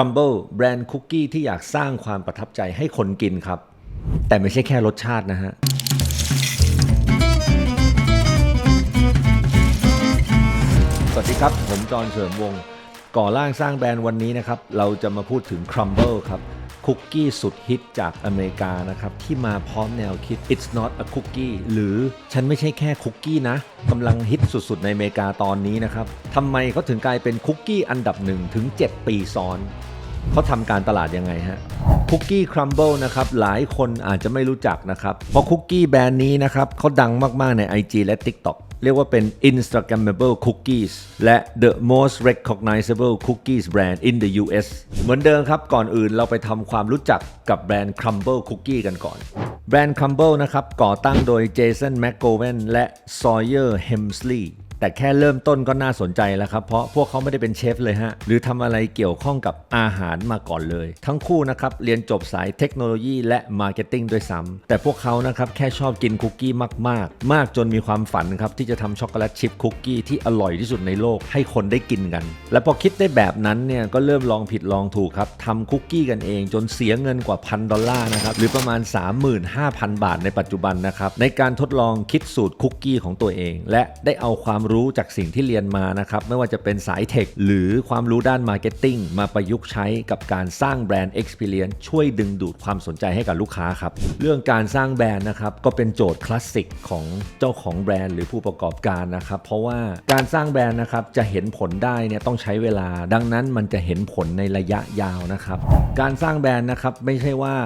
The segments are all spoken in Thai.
Crumble แบรนด์คุกกี้ที่อยากสร้างความประทับใจให้คนกินครับ แต่ไม่ใช่แค่รสชาตินะฮะสวัสดีครับ ผมจอห์นเฉลิมวงศ์ก่อร่างสร้างแบรนด์วันนี้นะครับ เราจะมาพูดถึง Crumble ครับ คุกกี้สุดฮิตจากอเมริกานะครับ ที่มาพร้อมแนวคิด it's not a cookie หรือฉันไม่ใช่แค่คุกกี้นะกำลังฮิตสุดๆ ในอเมริกาตอนนี้นะครับทำไมเขาถึงกลายเป็นคุกกี้อันดับหนึ่งถึง 7 ปีซ้อน เขาทำการตลาดยังไงฮะคุกกี้ครัมเบิลนะครับหลายคนอาจจะไม่รู้จักนะครับ เพราะคุกกี้แบรนด์นี้นะครับเขาดังมาก ๆ ใน IG และ TikTok เรียกว่าเป็น Instagrammable cookies และ the most recognizable cookies brand in the US เหมือนเดิมครับ ก่อนอื่นเราไปทำความรู้จักกับแบรนด์ Crumble Cookie กันก่อน แบรนด์ Crumble นะครับก่อตั้งโดย Jason McGowan และ Sawyer Hemsley แต่แค่เริ่มต้นก็น่าสนใจแล้วครับ เพราะพวกเขาไม่ได้เป็นเชฟเลยฮะ หรือทำอะไรเกี่ยวข้องกับอาหารมาก่อนเลย ทั้งคู่นะครับ เรียนจบสายเทคโนโลยีและมาร์เก็ตติ้งด้วยซ้ำแต่พวกเขานะครับแค่ชอบกินคุกกี้มาก ๆ มากจนมีความฝันครับ ที่จะทำช็อกโกแลตชิพคุกกี้ที่อร่อยที่สุดในโลกให้คนได้กินกัน และพอคิดได้แบบนั้นเนี่ยก็เริ่มลองผิดลองถูกครับทำคุกกี้กันเองจนเสียเงินกว่าพันดอลลาร์นะครับหรือประมาณ 35,000 บาทในปัจจุบันนะครับในการทดลองคิดสูตรคุกกี้ของตัวเอง และได้เอาความรู้จากสิ่งที่เรียนมานะครับ ไม่ว่าจะเป็นสายเทคหรือความรู้ด้านมาร์เก็ตติ้งมาประยุกต์ใช้กับการสร้างแบรนด์ Experience ช่วยดึงดูดความสนใจให้กับลูกค้าครับ เรื่องการสร้างแบรนด์นะครับก็เป็นโจทย์คลาสสิกของเจ้าของแบรนด์หรือผู้ประกอบการนะครับ เพราะว่าการสร้างแบรนด์นะครับจะเห็นผลได้เนี่ยต้องใช้เวลา ดังนั้นมันจะเห็นผลในระยะยาวนะครับ การสร้างแบรนด์นะครับไม่ใช่ว่า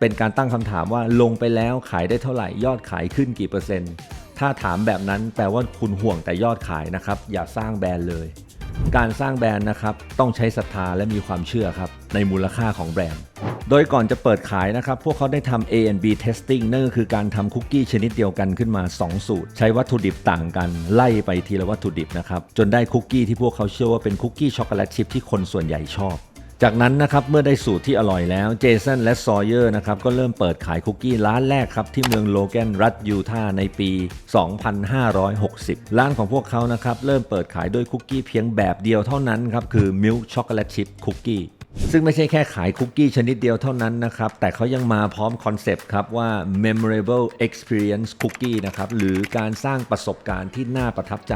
เป็นการตั้งคำถามว่าลงไปแล้วขายได้เท่าไหร่ยอดขายขึ้นกี่เปอร์เซ็นต์ ถ้าถามแบบนั้นแปลว่าคุณห่วงแต่ยอดขายนะครับ อย่าสร้างแบรนด์เลย การสร้างแบรนด์นะครับ ต้องใช้ศรัทธาและมีความเชื่อครับ ในมูลค่าของแบรนด์ โดยก่อนจะเปิดขายนะครับ พวกเขาได้ทำ A and B testing นั่นก็คือการทำคุกกี้ชนิดเดียวกันขึ้นมา 2 สูตร ใช้วัตถุดิบต่างกันไล่ไปทีละวัตถุดิบนะครับจนได้คุกกี้ที่พวกเขาเชื่อว่าเป็นคุกกี้ช็อกโกแลตชิพที่คนส่วนใหญ่ชอบ จากนั้นนะครับเมื่อได้สูตรที่อร่อยแล้วเจสันและซอเยอร์นะครับก็เริ่มเปิดขายคุกกี้ร้านแรกครับที่เมืองโลแกนรัฐยูทาห์ในปี 2560 ร้านของพวกเขานะครับเริ่มเปิดขายด้วยคุกกี้เพียงแบบเดียวเท่านั้นครับคือ Milk Chocolate Chip Cookie ซึ่งไม่ใช่แค่ขายคุกกี้ชนิดเดียวเท่านั้นนะครับ แต่เขายังมาพร้อมคอนเซปต์ครับว่า memorable experience cookie นะครับ หรือการสร้างประสบการณ์ที่น่าประทับใจ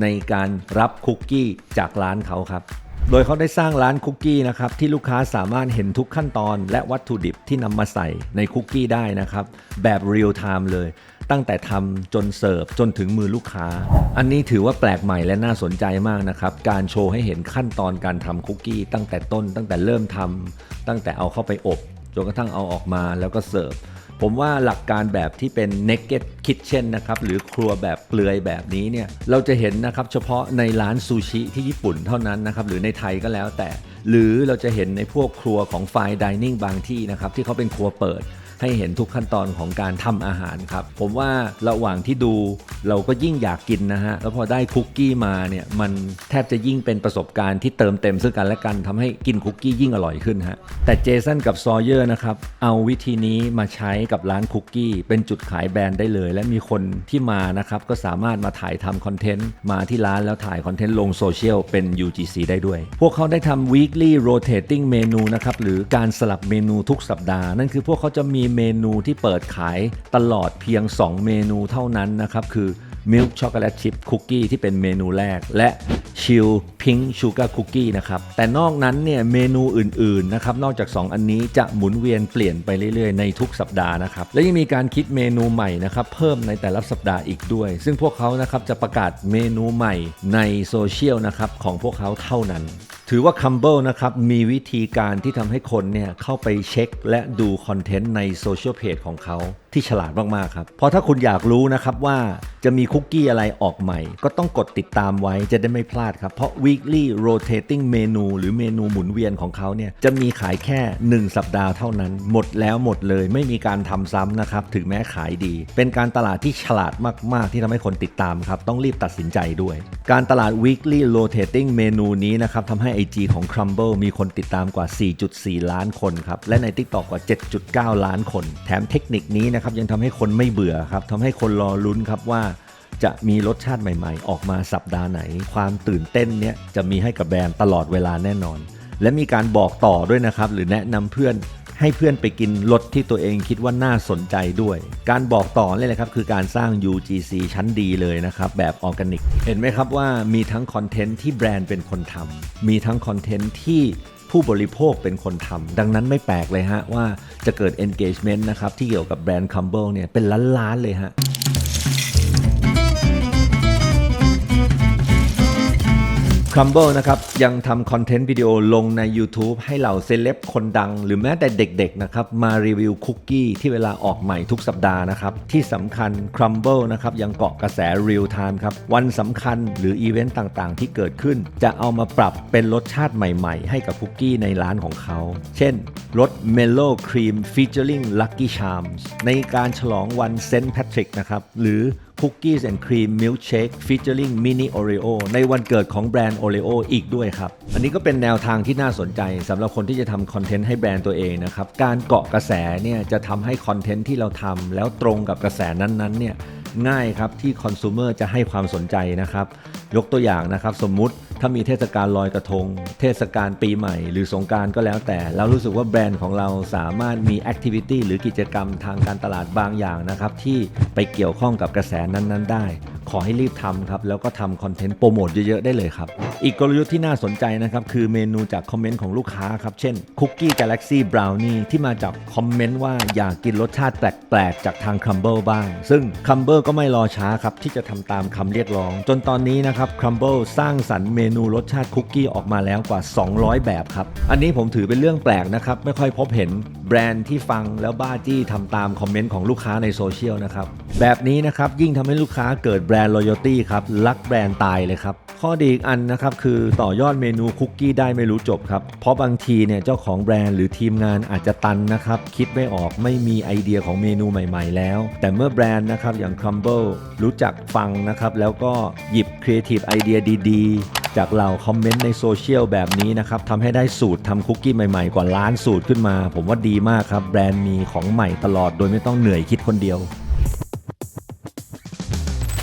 ในการรับคุกกี้จากร้านเขาครับ โดยเขาได้สร้างร้านคุกกี้นะครับที่ลูกค้าสามารถเห็นทุกขั้นตอน และวัตถุดิบที่นำมาใส่ในคุกกี้ได้นะครับ แบบเรียลไทม์เลย ตั้งแต่ทำจนเสิร์ฟจนถึงมือลูกค้า อันนี้ถือว่าแปลกใหม่และน่าสนใจมากนะครับ การโชว์ให้เห็นขั้นตอนการทำคุกกี้ตั้งแต่ต้น ตั้งแต่เริ่มทำตั้งแต่เอาเข้าไปอบจนกระทั่งเอาออกมาแล้วก็เสิร์ฟ ผมว่าหลักการแบบที่เป็น naked kitchen นะครับ หรือครัวแบบเปลือยแบบนี้เนี่ย เราจะเห็นนะครับเฉพาะในร้านซูชิที่ญี่ปุ่นเท่านั้นนะครับ หรือในไทยก็แล้วแต่ หรือเราจะเห็นในพวกครัวของ fine dining บางที่นะครับ ที่เขาเป็นครัวเปิด ให้เห็นทุกขั้นตอนของการทำอาหารครับ ผมว่าระหว่างที่ดูเราก็ยิ่งอยากกินนะฮะ แล้วพอได้คุกกี้มาเนี่ยมันแทบจะยิ่งเป็นประสบการณ์ที่เติมเต็มซึ่งกันและกันทำให้กินคุกกี้ยิ่งอร่อยขึ้นฮะ แต่เจสันกับซอเยอร์นะครับ เอาวิธีนี้มาใช้กับร้านคุกกี้เป็นจุดขายแบรนด์ได้เลย และมีคนที่มานะครับก็สามารถมาถ่ายทำคอนเทนต์มาที่ร้านแล้วถ่ายคอนเทนต์ลงโซเชียลเป็น UGC ได้ด้วย พวกเขาได้ทำ weekly rotating เมนูนะครับหรือการสลับเมนูทุกสัปดาห์ นั่นคือพวกเขาจะมีเมนูที่เปิดขายตลอดเพียง 2 เมนูเท่านั้นนะครับ คือ Milk Chocolate Chip Cookie ที่เป็นเมนูแรก และ Chill Pink Sugar Cookie นะครับ แต่นอกนั้นเนี่ยเมนูอื่นๆนะครับนอกจาก 2 อันนี้จะหมุนเวียนเปลี่ยนไปเรื่อยๆ ในทุกสัปดาห์นะครับ และยังมีการคิดเมนูใหม่นะครับเพิ่มในแต่ละสัปดาห์อีกด้วย ซึ่งพวกเขานะครับจะประกาศเมนูใหม่ในโซเชียลนะครับของพวกเขาเท่านั้นถือว่า Cumble นะครับมีวิธีการที่ทำให้คนเนี่ยเข้าไปเช็คและดูคอนเทนต์ในโซเชียลเพจของเขาที่ฉลาดมาก ๆ ครับ เพราะถ้าคุณอยากรู้นะครับว่าจะมีคุกกี้อะไรออกใหม่ ก็ต้องกดติดตามไว้จะได้ไม่พลาดครับ เพราะ weekly rotating เมนูหรือเมนูหมุนเวียนของเขาเนี่ยจะมีขายแค่ 1 สัปดาห์เท่านั้น หมดแล้วหมดเลยไม่มีการทำซ้ำนะครับ ถึงแม้ขายดี เป็นการตลาดที่ฉลาดมาก ๆ ที่ทำให้คนติดตามครับ ต้องรีบตัดสินใจด้วย การตลาด weekly rotating เมนูนี้นะครับทำให้ IG ของ Crumble มีคนติดตามกว่า 4.4 ล้านคนครับ และใน TikTok กว่า 7.9 ล้านคน แถมเทคนิคนี้นะครับยังทำให้คนไม่เบื่อครับทำให้คนรอลุ้นครับว่า จะมีรสชาติใหม่ๆ ออกมาสัปดาห์ไหน ความตื่นเต้นเนี้ยจะมีให้กับแบรนด์ตลอดเวลาแน่นอน และมีการบอกต่อด้วยนะครับ หรือแนะนำเพื่อนให้เพื่อนไปกินรสที่ตัวเองคิดว่าน่าสนใจด้วย การบอกต่อนี่แหละครับคือการสร้าง UGC ชั้นดีเลยนะครับแบบออร์แกนิก เห็นไหมครับว่ามีทั้งคอนเทนต์ที่แบรนด์เป็นคนทำมีทั้งคอนเทนต์ที่ผู้บริโภคเป็นคนทำดังนั้นไม่แปลกเลยฮะว่าจะเกิด engagement นะครับที่เกี่ยวกับแบรนด์ Crumble เนี่ยเป็นล้านๆเลยฮะ Crumble นะครับยังทำคอนเทนต์วิดีโอลงใน YouTube ให้เหล่าเซเลบคนดัง หรือแม้แต่เด็กๆนะครับมารีวิวคุกกี้ที่เวลาออกใหม่ทุกสัปดาห์นะครับที่สำคัญ Crumble นะครับยังเกาะกระแส Real Time ครับวันสำคัญหรืออีเวนต์ต่างๆ ที่เกิดขึ้น จะเอามาปรับเป็นรสชาติใหม่ๆ ให้กับคุกกี้ในร้านของเขา เช่นรส Mellow Cream featuring Lucky Charms ในการฉลองวันเซนต์แพทริกนะครับหรือ Cookies and Cream Milkshake featuring Mini Oreo ในวันเกิดของแบรนด์ Oreo อีกด้วยครับ อันนี้ก็เป็นแนวทางที่น่าสนใจสำหรับคนที่จะทำคอนเทนต์ให้แบรนด์ตัวเองนะครับ การเกาะกระแสเนี่ยจะทำให้คอนเทนต์ที่เราทำแล้วตรงกับกระแสนั้นๆเนี่ยง่ายครับที่คอน sumer จะให้ความสนใจนะครับยกตัวอย่างนะครับสมมุติ ถ้ามีเทศกาลลอยกระทง เทศกาลปีใหม่ หรือสงการก็แล้วแต่ เรารู้สึกว่าแบรนด์ของเราสามารถมีแอคทิวิตี้หรือกิจกรรมทางการตลาดบางอย่างนะครับที่ไปเกี่ยวข้องกับกระแสนั้นๆ ได้ ขอให้รีบทำครับแล้วก็ทำคอนเทนต์โปรโมทเยอะๆได้เลยครับ อีกกลยุทธ์ที่น่าสนใจนะครับคือเมนูจากคอมเมนต์ของลูกค้าครับเช่นคุกกี้กาแล็กซี่บราวนี่ที่มาจากคอมเมนต์ว่าอยากกินรสชาติแปลกๆจากทางคัมเบิลบ้าง ซึ่งคัมเบิลก็ไม่รอช้าครับที่จะทำตามคำเรียกร้อง จนตอนนี้นะครับคัมเบิลสร้างสรรค์เมนูรสชาติคุกกี้ออกมาแล้วกว่า 200 แบบครับ อันนี้ผมถือเป็นเรื่องแปลกนะครับ ไม่ค่อยพบเห็นแบรนด์ที่ฟังแล้วบ้าจี้ทำตามคอมเมนต์ของลูกค้าในโซเชียลนะครับ แบบนี้นะครับยิ่งทำให้ลูกค้าเกิดแบรนด์ loyalty ครับรักแบรนด์ตายเลยครับ ข้อดีอีกอันนะครับคือต่อยอดเมนูคุกกี้ได้ไม่รู้จบครับ เพราะบางทีเนี่ยเจ้าของแบรนด์หรือทีมงานอาจจะตันนะครับคิดไม่ออกไม่มีไอเดียของเมนูใหม่ ๆ แล้ว แต่เมื่อแบรนด์นะครับอย่าง Crumble รู้จักฟังนะครับแล้วก็หยิบครีเอทีฟไอเดียดีๆ จากเราคอมเมนต์ในโซเชียลแบบนี้นะครับทำให้ได้สูตรทำคุกกี้ใหม่ๆ กว่าล้านสูตรขึ้นมา ผมว่าดีมากครับ แบรนด์มีของใหม่ตลอดโดยไม่ต้องเหนื่อยคิดคนเดียว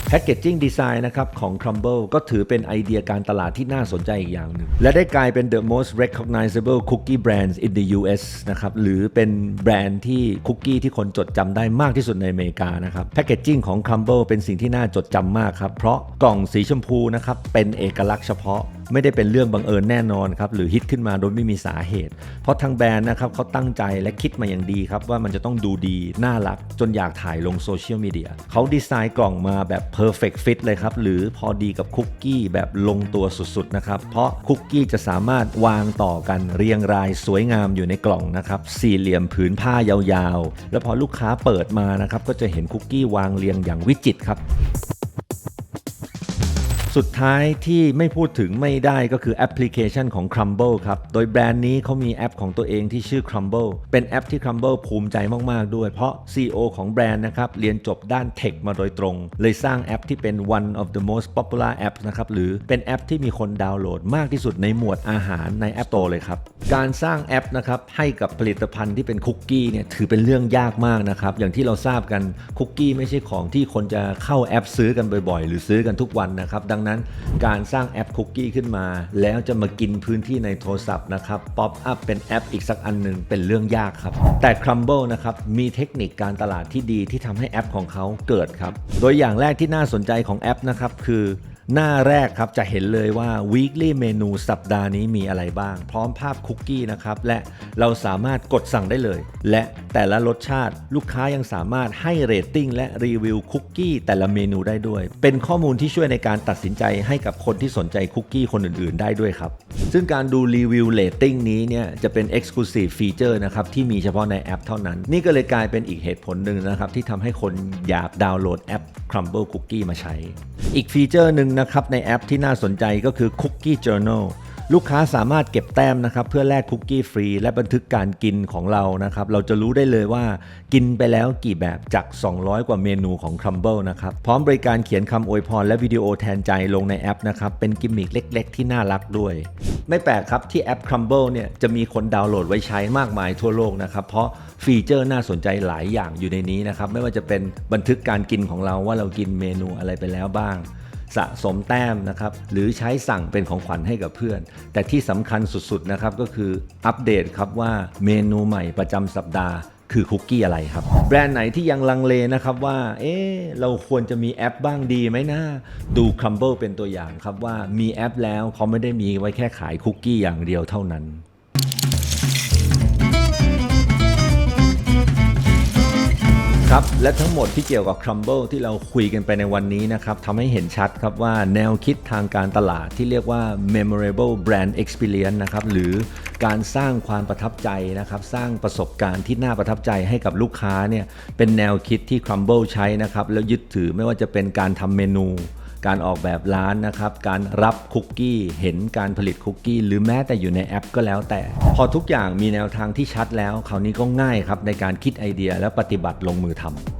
แพ c เกจจิ้งดีไซน์นะครับของ Crumble ก็ถือเป็นไอเดียการตลาดที่น่าสนใจอีกอย่างหนึ่ง และได้กลายเป็น the most recognizable cookie brands in the US นะครับหรือเป็นแบรนด์ที่คุกกี้ที่คนจดจำได้มากที่สุดในอเมริกานะครับแพ c เกจจิ้งของ Crumble เป็นสิ่งที่น่าจดจำมากครับ เพราะกล่องสีชมพูนะครับเป็นเอกลักษณ์เฉพาะไม่ได้เป็นเรื่องบังเอิญแน่นอนครับหรือฮิตขึ้นมาโดยไม่มีสาเหตุ เพราะทางแบรนด์นะครับเขาตั้งใจและคิดมาอย่างดีครับว่ามันจะต้องดูดีน่ารักจนอยากถ่ายลงโซเชียลมีเดียเขาดีไซน์กล่องมาแบบ perfect fit เลยครับ หรือพอดีกับคุกกี้แบบลงตัวสุดๆนะครับ เพราะคุกกี้จะสามารถวางต่อกันเรียงรายสวยงามอยู่ในกล่องนะครับ สี่เหลี่ยมผืนผ้ายาวๆ แล้วพอลูกค้าเปิดมานะครับ ก็จะเห็นคุกกี้วางเรียงอย่างวิจิตรครับ สุดท้ายที่ไม่พูดถึงไม่ได้ก็คือแอปพลิเคชันของ Crumble ครับ โดยแบรนด์นี้เขามีแอปของตัวเองที่ชื่อ Crumble เป็นแอปที่ Crumble ภูมิใจมาก ๆ ด้วย เพราะ CEO ของแบรนด์นะครับ เรียนจบด้านเทคมาโดยตรง เลยสร้างแอปที่เป็น one of the most popular apps นะครับ หรือเป็นแอปที่มีคนดาวน์โหลดมากที่สุดในหมวดอาหารใน App Store เลยครับ การสร้างแอปนะครับให้กับผลิตภัณฑ์ที่เป็นคุกกี้เนี่ยถือเป็นเรื่องยากมากนะครับ อย่างที่เราทราบกันคุกกี้ไม่ใช่ของที่คนจะเข้าแอปซื้อกันบ่อยๆ หรือซื้อกันทุกวันนะครับดังนั้นการสร้างแอปคุกกี้ขึ้นมา แล้วจะมากินพื้นที่ในโทรศัพท์นะครับป๊อปอัพเป็นแอปอีกสักอันหนึ่งเป็นเรื่องยากครับ แต่ Crumble นะครับมีเทคนิคการตลาดที่ดีที่ทำให้แอปของเขาเกิดครับ โดยอย่างแรกที่น่าสนใจของแอปนะครับคือ หน้าแรกครับจะเห็นเลยว่า weekly เมนูสัปดาห์นี้มีอะไรบ้าง พร้อมภาพคุกกี้นะครับ และเราสามารถกดสั่งได้เลย และแต่ละรสชาติลูกค้ายังสามารถให้เรตติ้งและรีวิวคุกกี้แต่ละเมนูได้ด้วย เป็นข้อมูลที่ช่วยในการตัดสินใจให้กับคนที่สนใจคุกกี้คนอื่นๆ ได้ด้วยครับ ซึ่งการดูรีวิวเรตติ้งนี้เนี่ยจะเป็น exclusive feature นะครับที่มีเฉพาะในแอปเท่านั้น นี่ก็เลยกลายเป็นอีกเหตุผลหนึ่งนะครับที่ทำให้คนอยากดาวน์โหลดแอป Crumble Cookie มาใช้ อีกฟีเจอร์หนึ่งนะครับในแอปที่น่าสนใจก็คือ Cookie Journal ลูกค้าสามารถเก็บแต้มนะครับเพื่อแลกคุกกี้ฟรี และบันทึกการกินของเรานะครับเราจะรู้ได้เลยว่ากินไปแล้วกี่แบบจาก 200 กว่าเมนูของ Crumble นะครับพร้อมบริการเขียนคำอวยพรและวิดีโอแทนใจลงในแอปนะครับเป็นกิมมิคเล็ก ๆ ที่น่ารักด้วย ไม่แปลกครับที่แอป Crumble เนี่ยจะมีคนดาวน์โหลดไว้ใช้มากมายทั่วโลกนะครับเพราะฟีเจอร์น่าสนใจหลายอย่างอยู่ในนี้นะครับไม่ว่าจะเป็นบันทึกการกินของเราว่าเรากินเมนูอะไรไปแล้วบ้าง สะสมแต้มนะครับหรือใช้สั่งเป็นของขวัญให้กับเพื่อน แต่ที่สำคัญสุดๆนะครับก็คืออัปเดตครับว่าเมนูใหม่ประจำสัปดาห์คือคุกกี้อะไรครับ แบรนด์ไหนที่ยังลังเลนะครับว่า เอ๊เราควรจะมีแอปบ้างดีไหมนะดู Crumble เป็นตัวอย่างครับว่ามีแอปแล้วเขาไม่ได้มีไว้แค่ขายคุกกี้อย่างเดียวเท่านั้น ครับ และทั้งหมดที่เกี่ยวกับ Crumble ที่เราคุยกันไปในวันนี้นะครับทำให้เห็นชัดครับว่าแนวคิดทางการตลาดที่เรียกว่า memorable brand experience นะครับหรือการสร้างความประทับใจนะครับ สร้างประสบการณ์ที่น่าประทับใจให้กับลูกค้าเนี่ยเป็นแนวคิดที่ Crumble ใช้นะครับ แล้วยึดถือไม่ว่าจะเป็นการทำเมนู การออกแบบร้านนะครับ การรับคุกกี้ เห็นการผลิตคุกกี้ หรือแม้แต่อยู่ในแอปก็แล้วแต่ พอทุกอย่างมีแนวทางที่ชัดแล้ว คราวนี้ก็ง่ายครับในการคิดไอเดียและปฏิบัติลงมือทำ